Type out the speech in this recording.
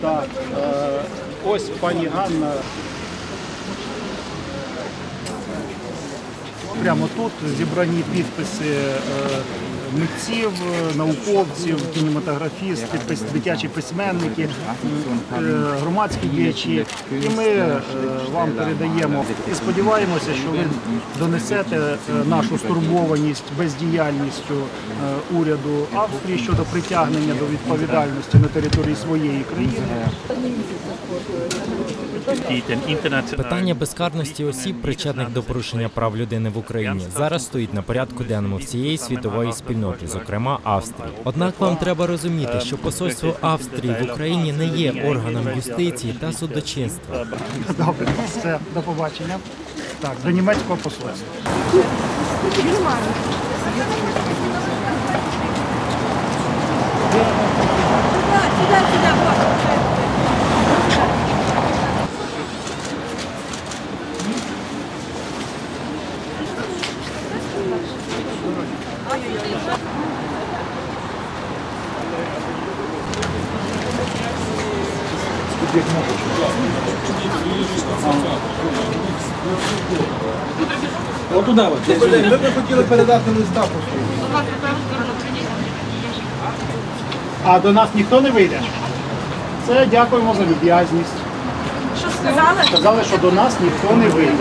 Так, е, ось пані Ганна. Прямо тут зібрані підписи е, митців, е, науковців, кінематографістів, дитячі письменники, е, громадські діячі. І ми вам передаємо і сподіваємося, що ви донесете нашу стурбованість бездіяльністю уряду Австрії щодо притягнення до відповідальності на території своєї країни. Питання безкарності осіб, причетних до порушення прав людини в Україні, зараз стоїть на порядку денному всієї світової спільноти, зокрема Австрії. Однак вам треба розуміти, що посольство Австрії в Україні не є органом юстиції та судочинства. Добре, все, до побачення. Так, до німецького посольства. Ми б хотіли передати листа послу. А до нас ніхто не вийде? Це дякуємо за люб'язність. Що сказали? Сказали, що до нас ніхто не вийде.